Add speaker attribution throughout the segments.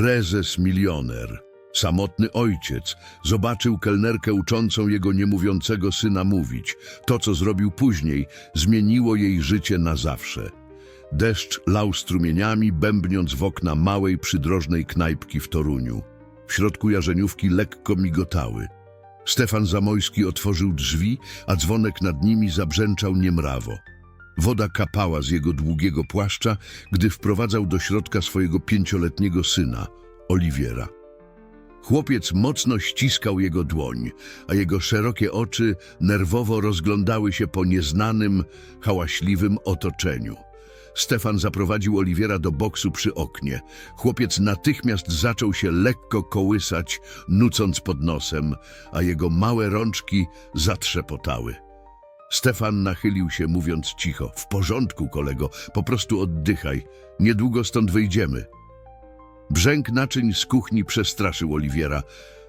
Speaker 1: prezes milioner, samotny ojciec, zobaczył kelnerkę uczącą jego niemówiącego syna mówić. To, co zrobił później, zmieniło jej życie na zawsze. Deszcz lał strumieniami, bębniąc w okna małej, przydrożnej knajpki w Toruniu. W środku jarzeniówki lekko migotały. Stefan Zamojski otworzył drzwi, a dzwonek nad nimi zabrzęczał niemrawo. Woda kapała z jego długiego płaszcza, gdy wprowadzał do środka swojego pięcioletniego syna, Oliwiera. Chłopiec mocno ściskał jego dłoń, a jego szerokie oczy nerwowo rozglądały się po nieznanym, hałaśliwym otoczeniu. Stefan zaprowadził Oliwiera do boksu przy oknie. Chłopiec natychmiast zaczął się lekko kołysać, nucąc pod nosem, a jego małe rączki zatrzepotały. Stefan nachylił się, mówiąc cicho. W porządku, kolego, po prostu oddychaj. Niedługo stąd wyjdziemy. Brzęk naczyń z kuchni przestraszył Oliwiera,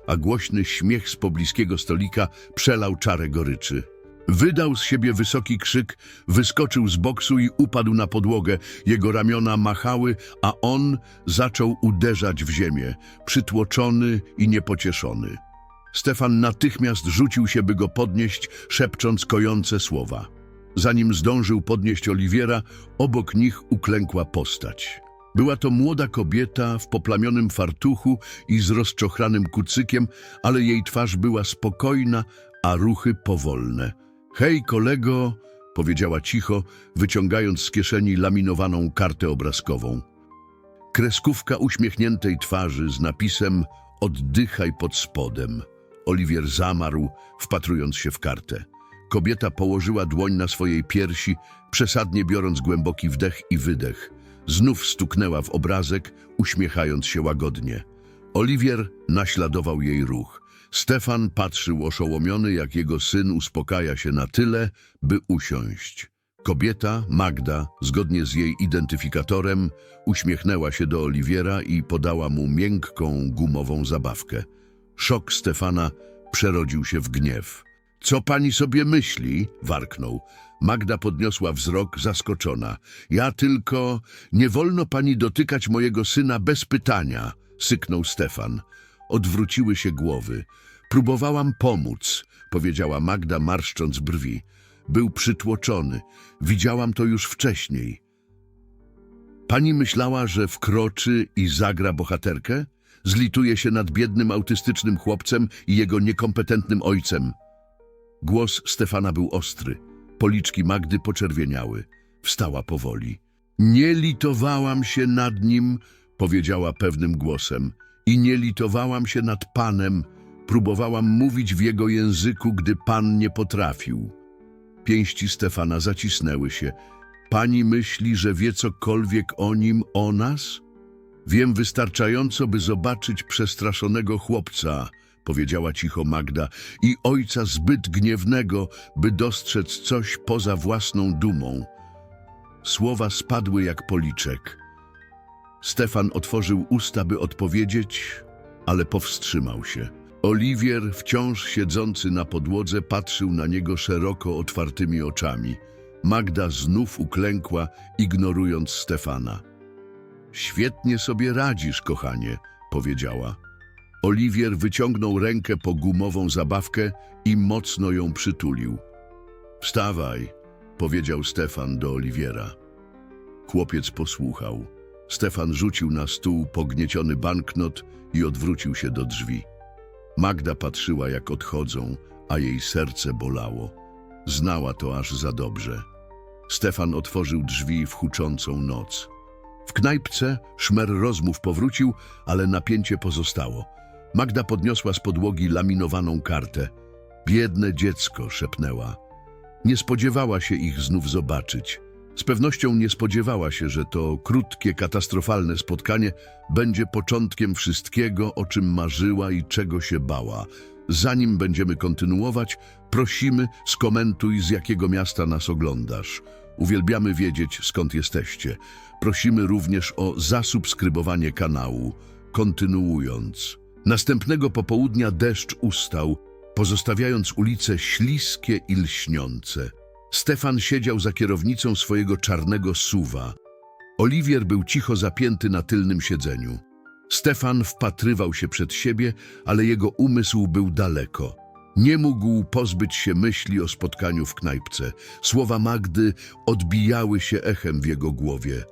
Speaker 1: a głośny śmiech z pobliskiego stolika przelał czarę goryczy. Wydał z siebie wysoki krzyk, wyskoczył z boksu i upadł na podłogę. Jego ramiona machały, a on zaczął uderzać w ziemię, przytłoczony i niepocieszony. Stefan natychmiast rzucił się, by go podnieść, szepcząc kojące słowa. Zanim zdążył podnieść Oliwiera, obok nich uklękła postać. Była to młoda kobieta w poplamionym fartuchu i z rozczochranym kucykiem, ale jej twarz była spokojna, a ruchy powolne. Hej, kolego, powiedziała cicho, wyciągając z kieszeni laminowaną kartę obrazkową. Kreskówka uśmiechniętej twarzy z napisem Oddychaj pod spodem. Oliwier zamarł, wpatrując się w kartę. Kobieta położyła dłoń na swojej piersi, przesadnie biorąc głęboki wdech i wydech. Znów stuknęła w obrazek, uśmiechając się łagodnie. Oliwier naśladował jej ruch. Stefan patrzył oszołomiony, jak jego syn uspokaja się na tyle, by usiąść. Kobieta, Magda, zgodnie z jej identyfikatorem, uśmiechnęła się do Oliwiera i podała mu miękką, gumową zabawkę. Szok Stefana przerodził się w gniew. Co pani sobie myśli? warknął. Magda podniosła wzrok, zaskoczona. Ja tylko... Nie wolno pani dotykać mojego syna bez pytania, syknął Stefan. Odwróciły się głowy. Próbowałam pomóc, powiedziała Magda, marszcząc brwi. Był przytłoczony. Widziałam to już wcześniej. Pani myślała, że wkroczy i zagra bohaterkę? Zlituje się nad biednym autystycznym chłopcem i jego niekompetentnym ojcem. Głos Stefana był ostry. Policzki Magdy poczerwieniały. Wstała powoli. Nie litowałam się nad nim, powiedziała pewnym głosem. I nie litowałam się nad Panem. Próbowałam mówić w jego języku, gdy Pan nie potrafił. Pięści Stefana zacisnęły się. Pani myśli, że wie cokolwiek o nim, o nas? Wiem wystarczająco, by zobaczyć przestraszonego chłopca, powiedziała cicho Magda, i ojca zbyt gniewnego, by dostrzec coś poza własną dumą. Słowa spadły jak policzek. Stefan otworzył usta, by odpowiedzieć, ale powstrzymał się. Oliwier, wciąż siedzący na podłodze, patrzył na niego szeroko otwartymi oczami. Magda znów uklękła, ignorując Stefana. Świetnie sobie radzisz, kochanie, powiedziała. Oliwier wyciągnął rękę po gumową zabawkę i mocno ją przytulił. Wstawaj, powiedział Stefan do Oliwiera. Chłopiec posłuchał. Stefan rzucił na stół pognieciony banknot i odwrócił się do drzwi. Magda patrzyła, jak odchodzą, a jej serce bolało. Znała to aż za dobrze. Stefan otworzył drzwi w huczącą noc. W knajpce szmer rozmów powrócił, ale napięcie pozostało. Magda podniosła z podłogi laminowaną kartę. Biedne dziecko, szepnęła. Nie spodziewała się ich znów zobaczyć. Z pewnością nie spodziewała się, że to krótkie, katastrofalne spotkanie będzie początkiem wszystkiego, o czym marzyła i czego się bała. Zanim będziemy kontynuować, prosimy, skomentuj, z jakiego miasta nas oglądasz. Uwielbiamy wiedzieć, skąd jesteście. Prosimy również o zasubskrybowanie kanału. Kontynuując. Następnego popołudnia deszcz ustał, pozostawiając ulice śliskie i lśniące. Stefan siedział za kierownicą swojego czarnego suwa. Oliwier był cicho zapięty na tylnym siedzeniu. Stefan wpatrywał się przed siebie, ale jego umysł był daleko. Nie mógł pozbyć się myśli o spotkaniu w knajpce. Słowa Magdy odbijały się echem w jego głowie.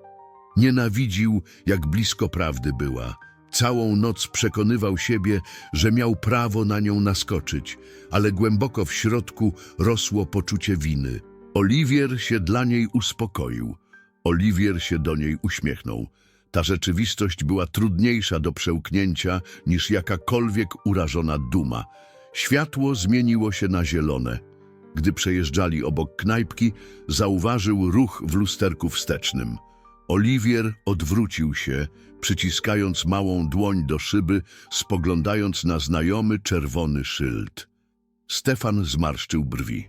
Speaker 1: Nienawidził, jak blisko prawdy była. Całą noc przekonywał siebie, że miał prawo na nią naskoczyć, ale głęboko w środku rosło poczucie winy. Oliwier się dla niej uspokoił. Oliwier się do niej uśmiechnął. Ta rzeczywistość była trudniejsza do przełknięcia niż jakakolwiek urażona duma. Światło zmieniło się na zielone. Gdy przejeżdżali obok knajpki, zauważył ruch w lusterku wstecznym. Oliwier odwrócił się, przyciskając małą dłoń do szyby, spoglądając na znajomy czerwony szyld. Stefan zmarszczył brwi.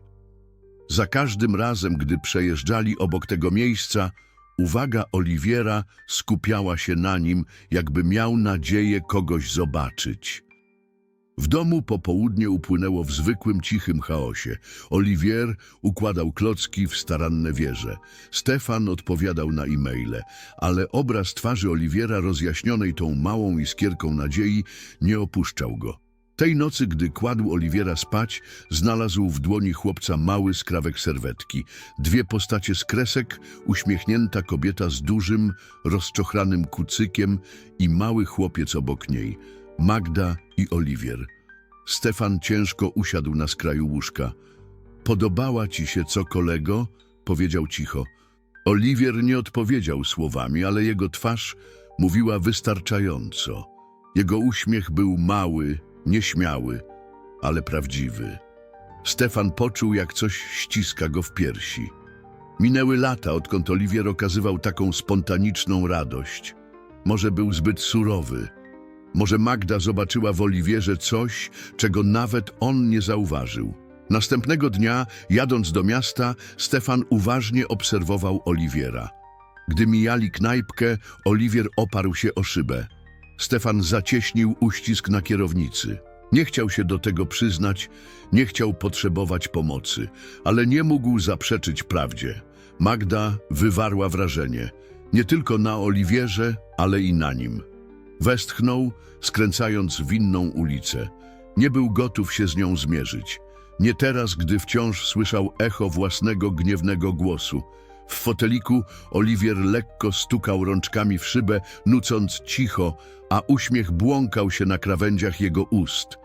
Speaker 1: Za każdym razem, gdy przejeżdżali obok tego miejsca, uwaga Oliwiera skupiała się na nim, jakby miał nadzieję kogoś zobaczyć. W domu popołudnie upłynęło w zwykłym, cichym chaosie. Olivier układał klocki w staranne wieże. Stefan odpowiadał na e-maile, ale obraz twarzy Oliwiera rozjaśnionej tą małą iskierką nadziei nie opuszczał go. Tej nocy, gdy kładł Oliwiera spać, znalazł w dłoni chłopca mały skrawek serwetki. Dwie postacie z kresek, uśmiechnięta kobieta z dużym, rozczochranym kucykiem i mały chłopiec obok niej. Magda i Oliwier. Stefan ciężko usiadł na skraju łóżka. Podobała ci się co, kolego? Powiedział cicho. Oliwier nie odpowiedział słowami, ale jego twarz mówiła wystarczająco. Jego uśmiech był mały, nieśmiały, ale prawdziwy. Stefan poczuł, jak coś ściska go w piersi. Minęły lata, odkąd Oliwier okazywał taką spontaniczną radość. Może był zbyt surowy, może Magda zobaczyła w Oliwierze coś, czego nawet on nie zauważył. Następnego dnia, jadąc do miasta, Stefan uważnie obserwował Oliwiera. Gdy mijali knajpkę, Oliwier oparł się o szybę. Stefan zacieśnił uścisk na kierownicy. Nie chciał się do tego przyznać, nie chciał potrzebować pomocy, ale nie mógł zaprzeczyć prawdzie. Magda wywarła wrażenie, nie tylko na Oliwierze, ale i na nim. Westchnął, skręcając w inną ulicę. Nie był gotów się z nią zmierzyć. Nie teraz, gdy wciąż słyszał echo własnego gniewnego głosu. W foteliku Oliwier lekko stukał rączkami w szybę, nucąc cicho, a uśmiech błąkał się na krawędziach jego ust.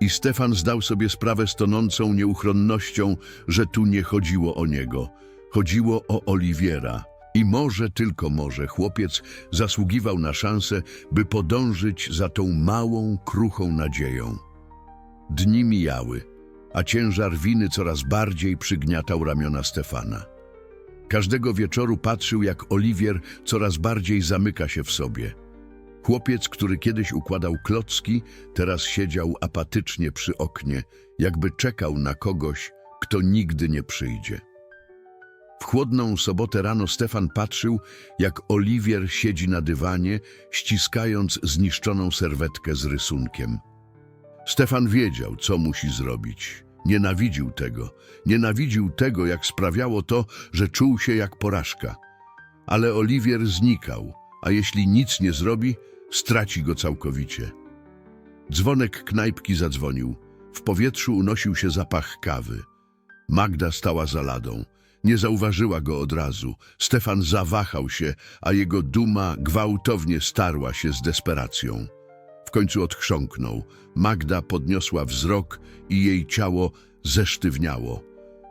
Speaker 1: I Stefan zdał sobie sprawę z tonącą nieuchronnością, że tu nie chodziło o niego. Chodziło o Oliwiera. I może, tylko może, chłopiec zasługiwał na szansę, by podążyć za tą małą, kruchą nadzieją. Dni mijały, a ciężar winy coraz bardziej przygniatał ramiona Stefana. Każdego wieczoru patrzył, jak Oliwier coraz bardziej zamyka się w sobie. Chłopiec, który kiedyś układał klocki, teraz siedział apatycznie przy oknie, jakby czekał na kogoś, kto nigdy nie przyjdzie. W chłodną sobotę rano Stefan patrzył, jak Oliwier siedzi na dywanie, ściskając zniszczoną serwetkę z rysunkiem. Stefan wiedział, co musi zrobić. Nienawidził tego. Nienawidził tego, jak sprawiało to, że czuł się jak porażka. Ale Oliwier znikał, a jeśli nic nie zrobi, straci go całkowicie. Dzwonek knajpki zadzwonił. W powietrzu unosił się zapach kawy. Magda stała za ladą. Nie zauważyła go od razu. Stefan zawahał się, a jego duma gwałtownie starła się z desperacją. W końcu odchrząknął. Magda podniosła wzrok i jej ciało zesztywniało.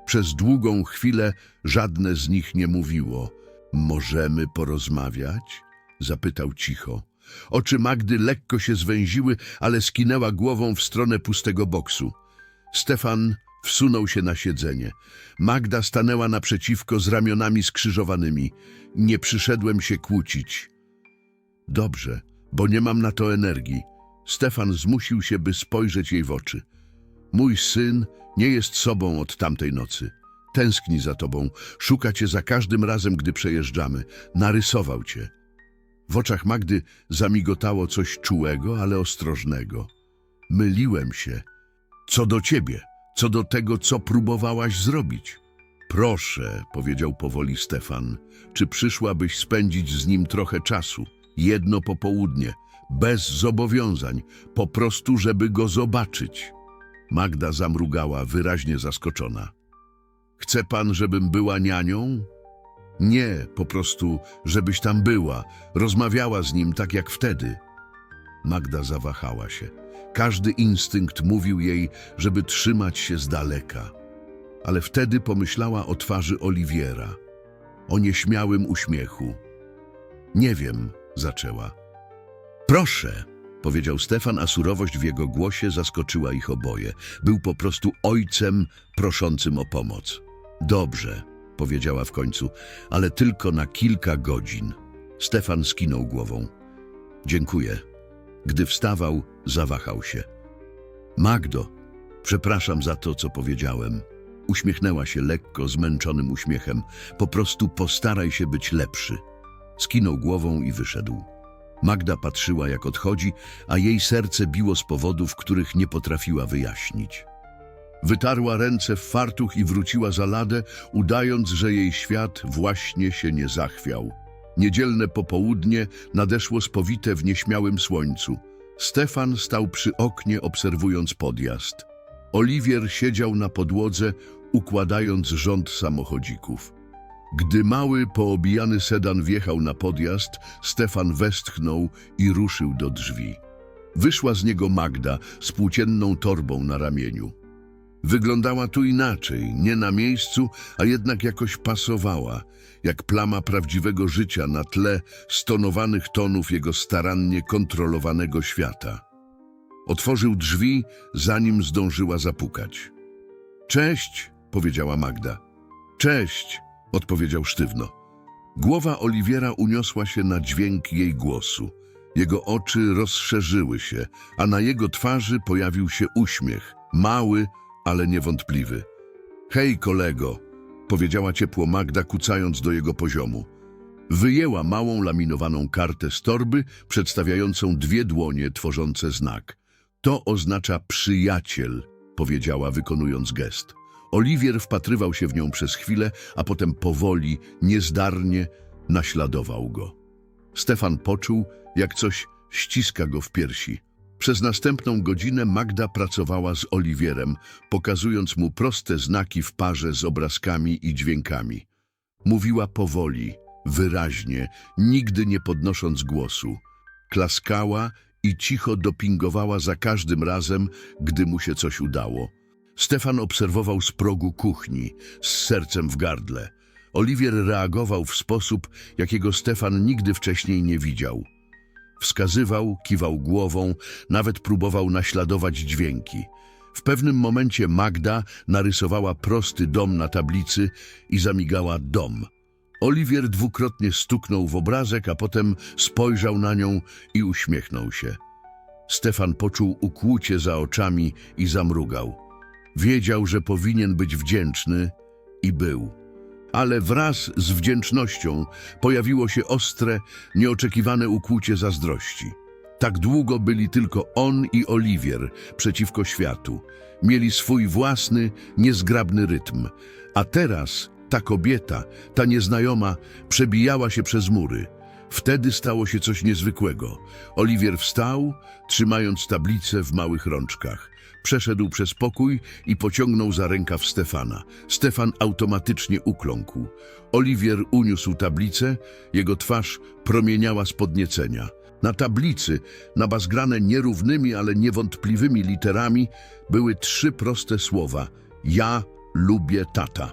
Speaker 1: Przez długą chwilę żadne z nich nie mówiło. Możemy porozmawiać? Zapytał cicho. Oczy Magdy lekko się zwęziły, ale skinęła głową w stronę pustego boksu. Stefan wsunął się na siedzenie. Magda stanęła naprzeciwko z ramionami skrzyżowanymi. Nie przyszedłem się kłócić. Dobrze, bo nie mam na to energii. Stefan zmusił się, by spojrzeć jej w oczy. Mój syn nie jest sobą od tamtej nocy. Tęskni za tobą, szuka cię za każdym razem, gdy przejeżdżamy. Narysował cię. W oczach Magdy zamigotało coś czułego, ale ostrożnego. Myliłem się. Co do ciebie, co do tego, co próbowałaś zrobić. Proszę, powiedział powoli Stefan, czy przyszłabyś spędzić z nim trochę czasu? Jedno popołudnie, bez zobowiązań, po prostu, żeby go zobaczyć. Magda zamrugała, wyraźnie zaskoczona. Chce pan, żebym była nianią? Nie, po prostu, żebyś tam była, rozmawiała z nim tak jak wtedy. Magda zawahała się. Każdy instynkt mówił jej, żeby trzymać się z daleka. Ale wtedy pomyślała o twarzy Oliwiera, o nieśmiałym uśmiechu. Nie wiem, zaczęła. Proszę, powiedział Stefan, a surowość w jego głosie zaskoczyła ich oboje. Był po prostu ojcem proszącym o pomoc. Dobrze, powiedziała w końcu, ale tylko na kilka godzin. Stefan skinął głową. Dziękuję. Gdy wstawał, zawahał się. Magdo, przepraszam za to, co powiedziałem. Uśmiechnęła się lekko, zmęczonym uśmiechem. Po prostu postaraj się być lepszy. Skinął głową i wyszedł. Magda patrzyła, jak odchodzi, a jej serce biło z powodów, których nie potrafiła wyjaśnić. Wytarła ręce w fartuch i wróciła za ladę, udając, że jej świat właśnie się nie zachwiał. Niedzielne popołudnie nadeszło spowite w nieśmiałym słońcu. Stefan stał przy oknie, obserwując podjazd. Oliwier siedział na podłodze, układając rząd samochodzików. Gdy mały, poobijany sedan wjechał na podjazd, Stefan westchnął i ruszył do drzwi. Wyszła z niego Magda z płócienną torbą na ramieniu. Wyglądała tu inaczej, nie na miejscu, a jednak jakoś pasowała, jak plama prawdziwego życia na tle stonowanych tonów jego starannie kontrolowanego świata. Otworzył drzwi, zanim zdążyła zapukać. Cześć, powiedziała Magda. Cześć, odpowiedział sztywno. Głowa Oliwiera uniosła się na dźwięk jej głosu. Jego oczy rozszerzyły się, a na jego twarzy pojawił się uśmiech, mały, ale niewątpliwy. Hej, kolego, powiedziała ciepło Magda, kucając do jego poziomu. Wyjęła małą laminowaną kartę z torby, przedstawiającą dwie dłonie tworzące znak. To oznacza przyjaciel, powiedziała, wykonując gest. Oliwier wpatrywał się w nią przez chwilę, a potem powoli, niezdarnie naśladował go. Stefan poczuł, jak coś ściska go w piersi. Przez następną godzinę Magda pracowała z Oliwierem, pokazując mu proste znaki w parze z obrazkami i dźwiękami. Mówiła powoli, wyraźnie, nigdy nie podnosząc głosu. Klaskała i cicho dopingowała za każdym razem, gdy mu się coś udało. Stefan obserwował z progu kuchni, z sercem w gardle. Oliwier reagował w sposób, jakiego Stefan nigdy wcześniej nie widział. Wskazywał, kiwał głową, nawet próbował naśladować dźwięki. W pewnym momencie Magda narysowała prosty dom na tablicy i zamigała dom. Oliwier dwukrotnie stuknął w obrazek, a potem spojrzał na nią i uśmiechnął się. Stefan poczuł ukłucie za oczami i zamrugał. Wiedział, że powinien być wdzięczny i był. Ale wraz z wdzięcznością pojawiło się ostre, nieoczekiwane ukłucie zazdrości. Tak długo byli tylko on i Oliwier przeciwko światu. Mieli swój własny, niezgrabny rytm. A teraz ta kobieta, ta nieznajoma, przebijała się przez mury. Wtedy stało się coś niezwykłego. Oliwier wstał, trzymając tablicę w małych rączkach. Przeszedł przez pokój i pociągnął za rękaw Stefana. Stefan automatycznie ukląkł. Oliwier uniósł tablicę, jego twarz promieniała z podniecenia. Na tablicy, nabazgrane nierównymi, ale niewątpliwymi literami, były trzy proste słowa. Ja lubię tata.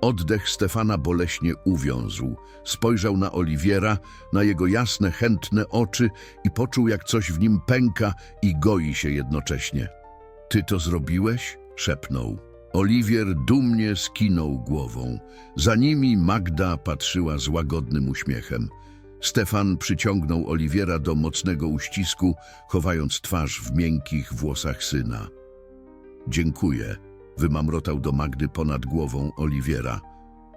Speaker 1: Oddech Stefana boleśnie uwiązł. Spojrzał na Oliwiera, na jego jasne, chętne oczy i poczuł, jak coś w nim pęka i goi się jednocześnie. Ty to zrobiłeś? szepnął. Oliwier dumnie skinął głową. Za nimi Magda patrzyła z łagodnym uśmiechem. Stefan przyciągnął Oliwiera do mocnego uścisku, chowając twarz w miękkich włosach syna. Dziękuję, wymamrotał do Magdy ponad głową Oliwiera.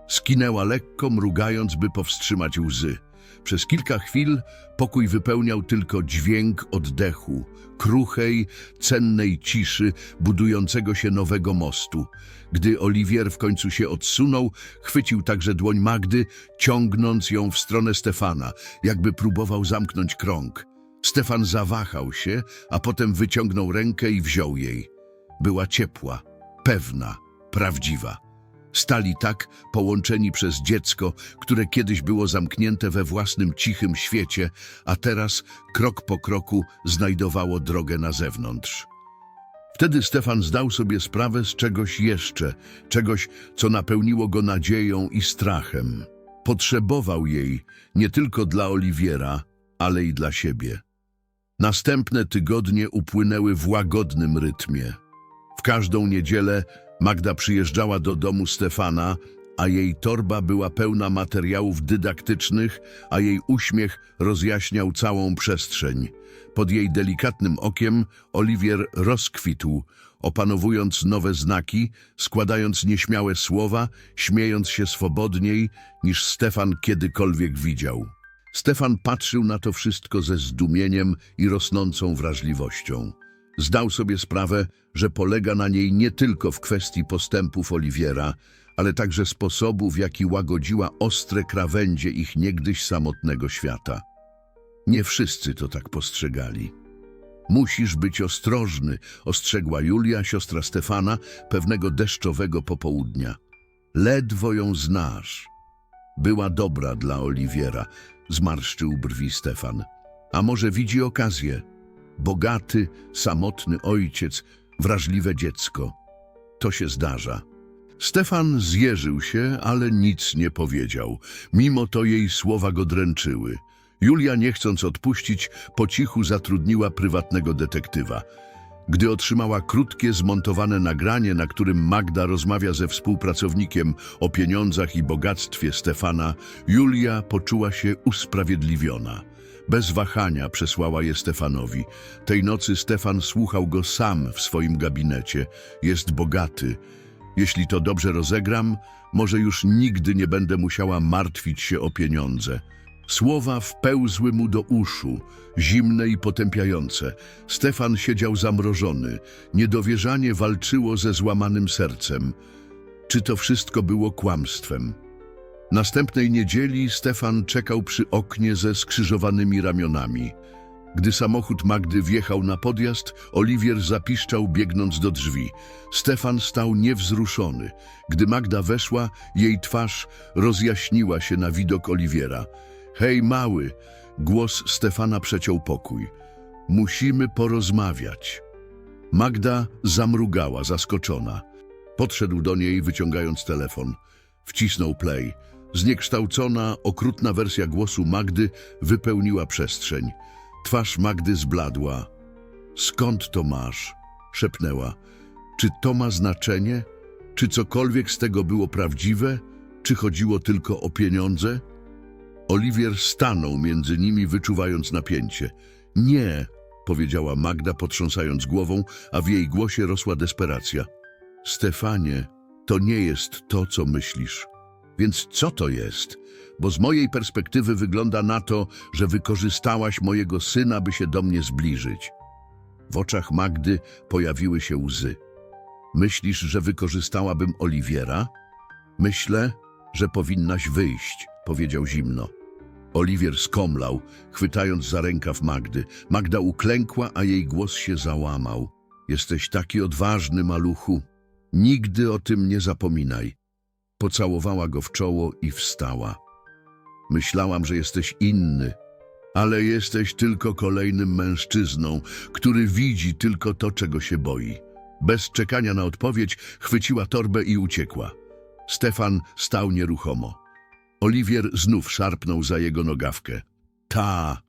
Speaker 1: Skinęła lekko, mrugając, by powstrzymać łzy. Przez kilka chwil pokój wypełniał tylko dźwięk oddechu, kruchej, cennej ciszy budującego się nowego mostu. Gdy Oliwier w końcu się odsunął, chwycił także dłoń Magdy, ciągnąc ją w stronę Stefana, jakby próbował zamknąć krąg. Stefan zawahał się, a potem wyciągnął rękę i wziął jej. Była ciepła, pewna, prawdziwa. Stali tak połączeni przez dziecko, które kiedyś było zamknięte we własnym cichym świecie, a teraz krok po kroku znajdowało drogę na zewnątrz. Wtedy Stefan zdał sobie sprawę z czegoś jeszcze, czegoś, co napełniło go nadzieją i strachem. Potrzebował jej nie tylko dla Oliwiera, ale i dla siebie. Następne tygodnie upłynęły w łagodnym rytmie. W każdą niedzielę Magda przyjeżdżała do domu Stefana, a jej torba była pełna materiałów dydaktycznych, a jej uśmiech rozjaśniał całą przestrzeń. Pod jej delikatnym okiem Oliwier rozkwitł, opanowując nowe znaki, składając nieśmiałe słowa, śmiejąc się swobodniej niż Stefan kiedykolwiek widział. Stefan patrzył na to wszystko ze zdumieniem i rosnącą wrażliwością. Zdał sobie sprawę, że polega na niej nie tylko w kwestii postępów Oliwiera, ale także sposobu, w jaki łagodziła ostre krawędzie ich niegdyś samotnego świata. Nie wszyscy to tak postrzegali. Musisz być ostrożny, ostrzegła Julia, siostra Stefana, pewnego deszczowego popołudnia. Ledwo ją znasz. Była dobra dla Oliwiera, zmarszczył brwi Stefan. A może widzi okazję? Bogaty, samotny ojciec, wrażliwe dziecko. To się zdarza. Stefan zjeżył się, ale nic nie powiedział. Mimo to jej słowa go dręczyły. Julia, nie chcąc odpuścić, po cichu zatrudniła prywatnego detektywa. Gdy otrzymała krótkie, zmontowane nagranie, na którym Magda rozmawia ze współpracownikiem o pieniądzach i bogactwie Stefana, Julia poczuła się usprawiedliwiona. Bez wahania przesłała je Stefanowi. Tej nocy Stefan słuchał go sam w swoim gabinecie. Jest bogaty. Jeśli to dobrze rozegram, może już nigdy nie będę musiała martwić się o pieniądze. Słowa wpełzły mu do uszu, zimne i potępiające. Stefan siedział zamrożony. Niedowierzanie walczyło ze złamanym sercem. Czy to wszystko było kłamstwem? Następnej niedzieli Stefan czekał przy oknie ze skrzyżowanymi ramionami. Gdy samochód Magdy wjechał na podjazd, Oliwier zapiszczał biegnąc do drzwi. Stefan stał niewzruszony. Gdy Magda weszła, jej twarz rozjaśniła się na widok Oliwiera. Hej, mały! Głos Stefana przeciął pokój. Musimy porozmawiać. Magda zamrugała, zaskoczona. Podszedł do niej, wyciągając telefon. Wcisnął play. Zniekształcona, okrutna wersja głosu Magdy wypełniła przestrzeń. Twarz Magdy zbladła. Skąd to masz? szepnęła. Czy to ma znaczenie? Czy cokolwiek z tego było prawdziwe? Czy chodziło tylko o pieniądze? Oliwier stanął między nimi, wyczuwając napięcie. Nie, powiedziała Magda, potrząsając głową, a w jej głosie rosła desperacja. Stefanie, to nie jest to, co myślisz. Więc co to jest? Bo z mojej perspektywy wygląda na to, że wykorzystałaś mojego syna, by się do mnie zbliżyć. W oczach Magdy pojawiły się łzy. Myślisz, że wykorzystałabym Oliwiera? Myślę, że powinnaś wyjść, powiedział zimno. Oliwier skomlał, chwytając za rękaw Magdy. Magda uklękła, a jej głos się załamał. Jesteś taki odważny, maluchu. Nigdy o tym nie zapominaj. Pocałowała go w czoło i wstała. Myślałam, że jesteś inny, ale jesteś tylko kolejnym mężczyzną, który widzi tylko to, czego się boi. Bez czekania na odpowiedź chwyciła torbę i uciekła. Stefan stał nieruchomo. Oliwier znów szarpnął za jego nogawkę. Ta!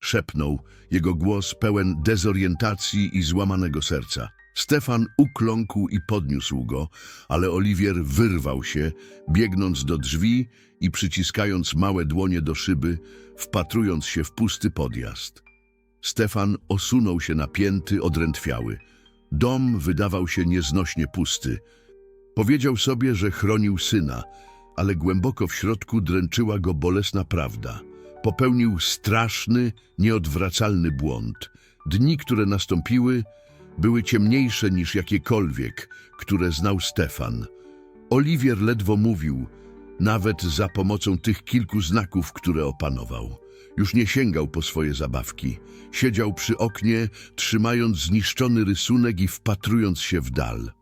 Speaker 1: szepnął, jego głos pełen dezorientacji i złamanego serca. Stefan ukląkł i podniósł go, ale Oliwier wyrwał się, biegnąc do drzwi i przyciskając małe dłonie do szyby, wpatrując się w pusty podjazd. Stefan osunął się napięty, odrętwiały. Dom wydawał się nieznośnie pusty. Powiedział sobie, że chronił syna, ale głęboko w środku dręczyła go bolesna prawda. Popełnił straszny, nieodwracalny błąd. Dni, które nastąpiły, były ciemniejsze niż jakiekolwiek, które znał Stefan. Oliwier ledwo mówił, nawet za pomocą tych kilku znaków, które opanował. Już nie sięgał po swoje zabawki. Siedział przy oknie, trzymając zniszczony rysunek i wpatrując się w dal.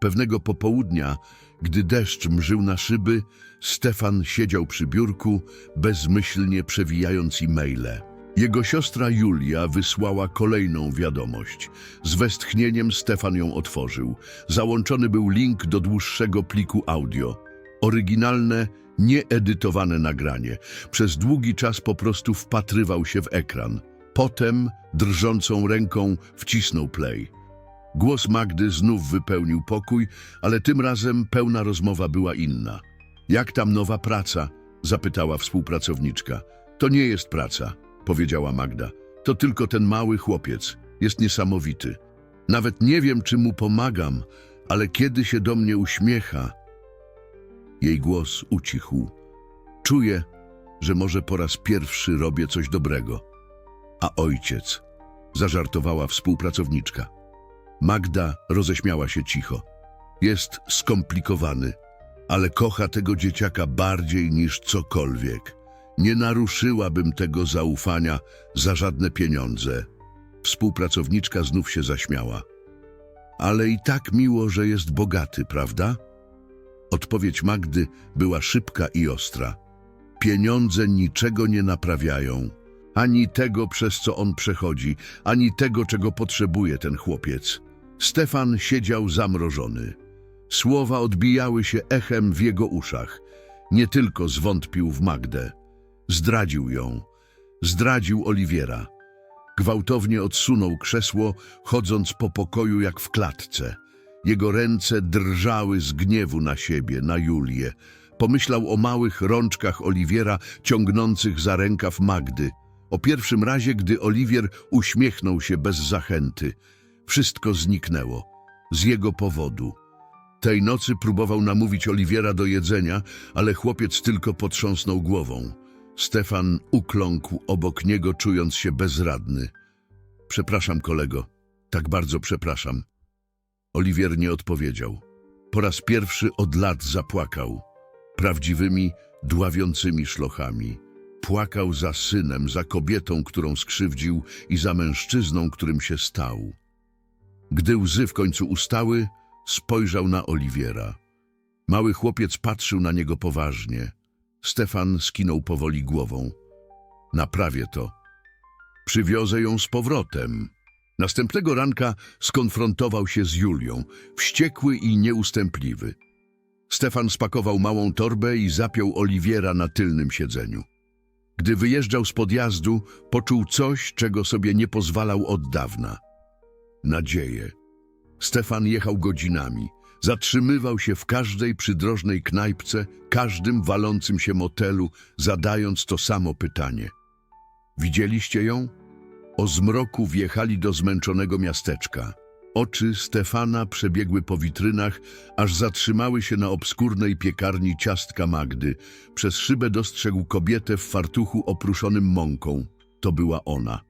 Speaker 1: Pewnego popołudnia, gdy deszcz mżył na szyby, Stefan siedział przy biurku, bezmyślnie przewijając e-maile. Jego siostra Julia wysłała kolejną wiadomość. Z westchnieniem Stefan ją otworzył. Załączony był link do dłuższego pliku audio. Oryginalne, nieedytowane nagranie. Przez długi czas po prostu wpatrywał się w ekran. Potem, drżącą ręką, wcisnął play. Głos Magdy znów wypełnił pokój, ale tym razem pełna rozmowa była inna. Jak tam nowa praca? zapytała współpracowniczka. To nie jest praca, powiedziała Magda. To tylko ten mały chłopiec. Jest niesamowity. Nawet nie wiem, czy mu pomagam, ale kiedy się do mnie uśmiecha. Jej głos ucichł. Czuję, że może po raz pierwszy robię coś dobrego. A ojciec? Zażartowała współpracowniczka. Magda roześmiała się cicho. Jest skomplikowany, ale kocha tego dzieciaka bardziej niż cokolwiek. Nie naruszyłabym tego zaufania za żadne pieniądze. Współpracowniczka znów się zaśmiała. Ale i tak miło, że jest bogaty, prawda? Odpowiedź Magdy była szybka i ostra. Pieniądze niczego nie naprawiają. Ani tego, przez co on przechodzi, ani tego, czego potrzebuje ten chłopiec. Stefan siedział zamrożony. Słowa odbijały się echem w jego uszach. Nie tylko zwątpił w Magdę. Zdradził ją. Zdradził Oliwiera. Gwałtownie odsunął krzesło, chodząc po pokoju jak w klatce. Jego ręce drżały z gniewu na siebie, na Julię. Pomyślał o małych rączkach Oliwiera ciągnących za rękaw Magdy. O pierwszym razie, gdy Oliwier uśmiechnął się bez zachęty. Wszystko zniknęło. Z jego powodu. Tej nocy próbował namówić Oliwiera do jedzenia, ale chłopiec tylko potrząsnął głową. Stefan ukląkł obok niego, czując się bezradny. Przepraszam, kolego. Tak bardzo przepraszam. Oliwier nie odpowiedział. Po raz pierwszy od lat zapłakał. Prawdziwymi, dławiącymi szlochami. Płakał za synem, za kobietą, którą skrzywdził i za mężczyzną, którym się stał. Gdy łzy w końcu ustały, spojrzał na Oliwiera. Mały chłopiec patrzył na niego poważnie. Stefan skinął powoli głową. Naprawię to. Przywiozę ją z powrotem. Następnego ranka skonfrontował się z Julią, wściekły i nieustępliwy. Stefan spakował małą torbę i zapiął Oliwiera na tylnym siedzeniu. Gdy wyjeżdżał z podjazdu, poczuł coś, czego sobie nie pozwalał od dawna. Nadzieję. Stefan jechał godzinami. Zatrzymywał się w każdej przydrożnej knajpce, każdym walącym się motelu, zadając to samo pytanie. Widzieliście ją? O zmroku wjechali do zmęczonego miasteczka. Oczy Stefana przebiegły po witrynach, aż zatrzymały się na obskurnej piekarni ciastka Magdy. Przez szybę dostrzegł kobietę w fartuchu opruszonym mąką. To była ona.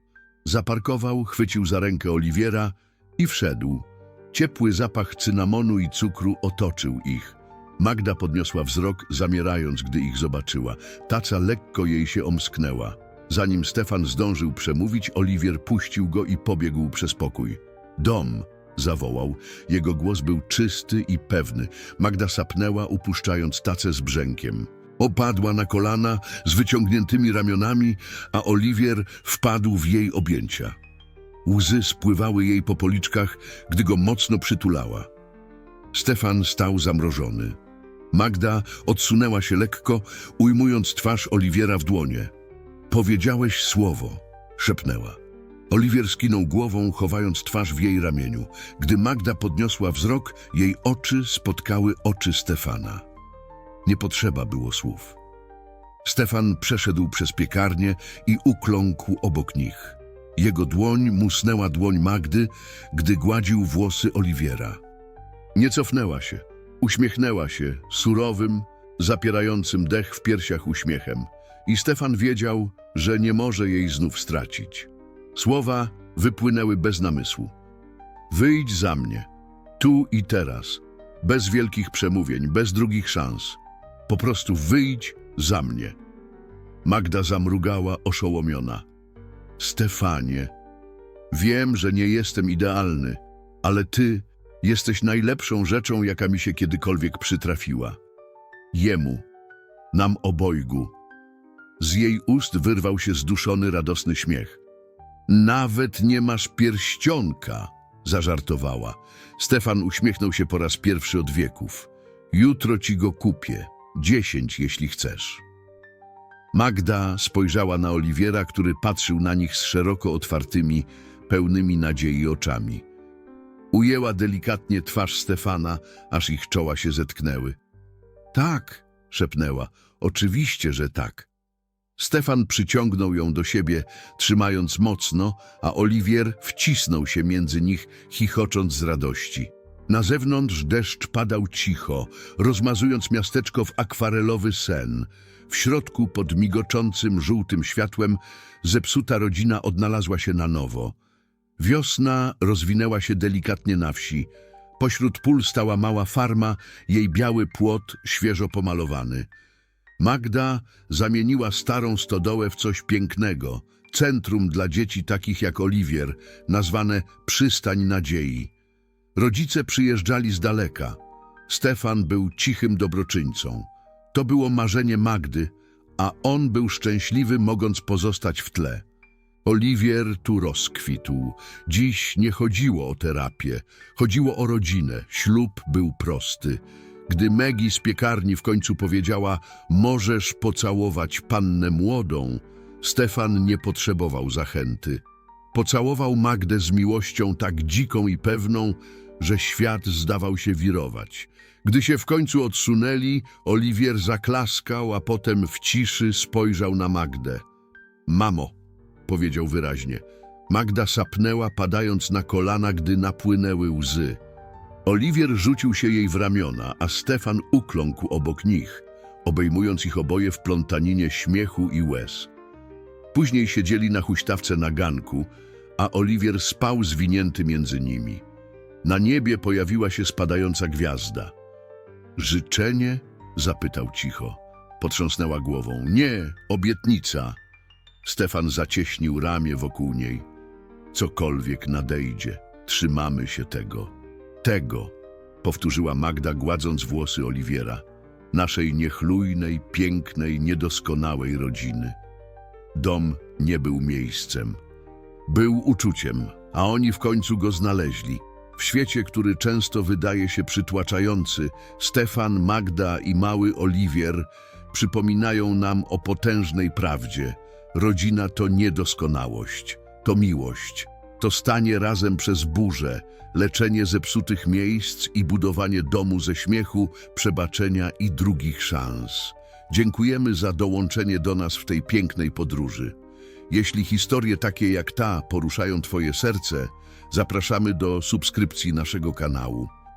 Speaker 1: Zaparkował, chwycił za rękę Oliwiera i wszedł. Ciepły zapach cynamonu i cukru otoczył ich. Magda podniosła wzrok, zamierając, gdy ich zobaczyła. Taca lekko jej się omsknęła. Zanim Stefan zdążył przemówić, Oliwier puścił go i pobiegł przez pokój. Dom, zawołał. Jego głos był czysty i pewny. Magda sapnęła, upuszczając tacę z brzękiem. Opadła na kolana z wyciągniętymi ramionami, a Oliwier wpadł w jej objęcia. Łzy spływały jej po policzkach, gdy go mocno przytulała. Stefan stał zamrożony. Magda odsunęła się lekko, ujmując twarz Oliwiera w dłonie. Powiedziałeś słowo, szepnęła. Oliwier skinął głową, chowając twarz w jej ramieniu. Gdy Magda podniosła wzrok, jej oczy spotkały oczy Stefana. Nie potrzeba było słów. Stefan przeszedł przez piekarnię i ukląkł obok nich. Jego dłoń musnęła dłoń Magdy, gdy gładził włosy Oliwiera. Nie cofnęła się. Uśmiechnęła się surowym, zapierającym dech w piersiach uśmiechem. I Stefan wiedział, że nie może jej znów stracić. Słowa wypłynęły bez namysłu. Wyjdź za mnie, tu i teraz, bez wielkich przemówień, bez drugich szans. Po prostu wyjdź za mnie. Magda zamrugała oszołomiona. Stefanie, wiem, że nie jestem idealny, ale ty jesteś najlepszą rzeczą, jaka mi się kiedykolwiek przytrafiła. Jemu, nam obojgu. Z jej ust wyrwał się zduszony, radosny śmiech. Nawet nie masz pierścionka, zażartowała. Stefan uśmiechnął się po raz pierwszy od wieków. Jutro ci go kupię. Dziesięć, jeśli chcesz. Magda spojrzała na Oliwiera, który patrzył na nich z szeroko otwartymi, pełnymi nadziei oczami. Ujęła delikatnie twarz Stefana, aż ich czoła się zetknęły. Tak, szepnęła, oczywiście, że tak. Stefan przyciągnął ją do siebie, trzymając mocno, a Oliwier wcisnął się między nich, chichocząc z radości. Na zewnątrz deszcz padał cicho, rozmazując miasteczko w akwarelowy sen. W środku, pod migoczącym żółtym światłem, zepsuta rodzina odnalazła się na nowo. Wiosna rozwinęła się delikatnie na wsi. Pośród pól stała mała farma, jej biały płot świeżo pomalowany. Magda zamieniła starą stodołę w coś pięknego, centrum dla dzieci takich jak Oliwier, nazwane Przystań Nadziei. Rodzice przyjeżdżali z daleka. Stefan był cichym dobroczyńcą. To było marzenie Magdy, a on był szczęśliwy, mogąc pozostać w tle. Oliwier tu rozkwitł. Dziś nie chodziło o terapię, chodziło o rodzinę. Ślub był prosty. Gdy Megi z piekarni w końcu powiedziała możesz pocałować pannę młodą, Stefan nie potrzebował zachęty. Pocałował Magdę z miłością tak dziką i pewną, że świat zdawał się wirować. Gdy się w końcu odsunęli, Oliwier zaklaskał, a potem w ciszy spojrzał na Magdę. Mamo, powiedział wyraźnie. Magda sapnęła, padając na kolana, gdy napłynęły łzy. Oliwier rzucił się jej w ramiona, a Stefan ukląkł obok nich, obejmując ich oboje w plątaninie śmiechu i łez. Później siedzieli na huśtawce na ganku, a Oliwier spał zwinięty między nimi. Na niebie pojawiła się spadająca gwiazda. Życzenie? zapytał cicho. Potrząsnęła głową. Nie, obietnica. Stefan zacieśnił ramię wokół niej. Cokolwiek nadejdzie, trzymamy się tego. Tego, powtórzyła Magda, gładząc włosy Oliwiera. Naszej niechlujnej, pięknej, niedoskonałej rodziny. Dom nie był miejscem. Był uczuciem, a oni w końcu go znaleźli. W świecie, który często wydaje się przytłaczający, Stefan, Magda i mały Oliwier przypominają nam o potężnej prawdzie. Rodzina to niedoskonałość, to miłość, to stanie razem przez burzę, leczenie zepsutych miejsc i budowanie domu ze śmiechu, przebaczenia i drugich szans. Dziękujemy za dołączenie do nas w tej pięknej podróży. Jeśli historie takie jak ta poruszają Twoje serce, zapraszamy do subskrypcji naszego kanału.